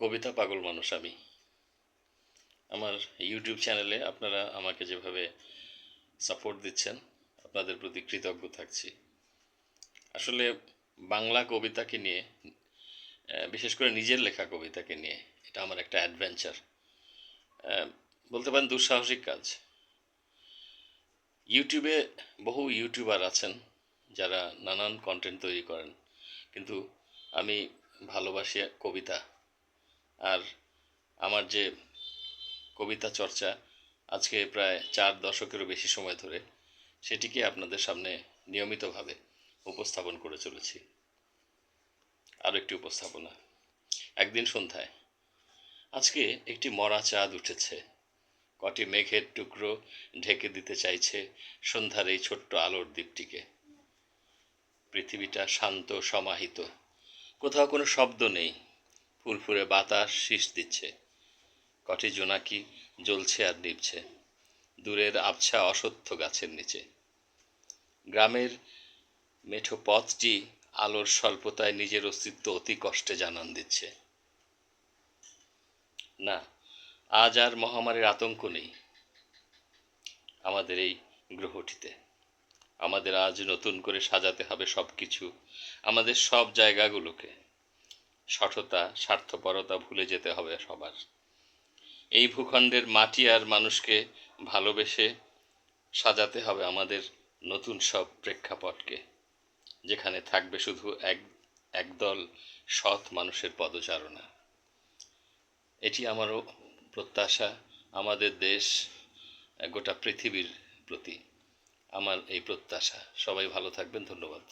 কবিতা পাগল মানুষ আমি। আমার ইউটিউব চ্যানেলে আপনারা আমাকে যেভাবে সাপোর্ট দিচ্ছেন, আপনাদের প্রতি কৃতজ্ঞ থাকছি। আসলে বাংলা কবিতাকে নিয়ে বিশেষ করে নিজের লেখা কবিতাকে নিয়ে, এটা আমার একটা অ্যাডভেঞ্চার বলতে পারেন দুঃসাহসিক কাজ। ইউটিউবে বহু ইউটিউবার আছেন যারা নানান কন্টেন্ট তৈরি করেন, কিন্তু আমি ভালোবাসি কবিতা। আর আমার যে কবিতা চর্চা, আজকে প্রায় চার দশকেরও বেশি সময় ধরে, সেটিকে আপনাদের সামনে নিয়মিতভাবে উপস্থাপন করে চলেছি। আরও একটি উপস্থাপনা। একদিন সন্ধ্যায়, আজকে একটি মরা চাঁদ উঠেছে। কটি মেঘের টুকরো ঢেকে দিতে চাইছে সন্ধ্যার এই ছোট্ট আলোর দ্বীপটিকে। পৃথিবীটা শান্ত, সমাহিত। কোথাও কোনো শব্দ নেই। ফুরফুরে বাতাস শীষ দিচ্ছে। কটি জোনাকি জ্বলছে আর নিভছে। দূরের আবছা অসত্য গাছের নিচে। গ্রামের মেঠো পথটি আলোর স্বল্পতায় নিজের অস্তিত্ব অতি কষ্টে জানান দিচ্ছে। না, আজ আর মহামারীর আতঙ্ক নেই আমাদের এই গ্রহটিতে। আমাদের আজ নতুন করে সাজাতে হবে সব কিছু আমাদের সব জায়গাগুলোকে। সঠতা, স্বার্থপরতা ভুলে যেতে হবে সবার। এই ভূখণ্ডের মাটি আর মানুষকে ভালোবেসে সাজাতে হবে আমাদের নতুন সব প্রেক্ষাপটকে, যেখানে থাকবে শুধু এক, একদল সৎ মানুষের পদচারণা। এটি আমারও প্রত্যাশা, আমাদের দেশ, গোটা পৃথিবীর প্রতি। আমার এই প্রত্যাশা। সবাই ভালো থাকবেন, ধন্যবাদ।